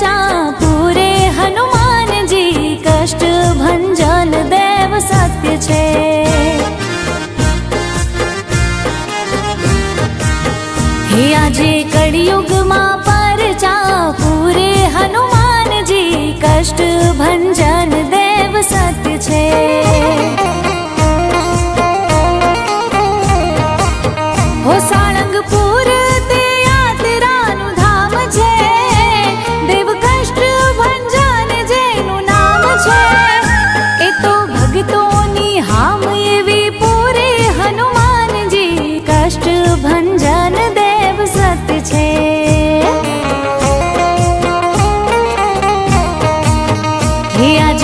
रचा पूरे हनुमान जी कष्ट भंजन देव सत्य छे हे आजे कड़ियुग मा परचा पूरे हनुमान जी कष्ट भंजन হে আজ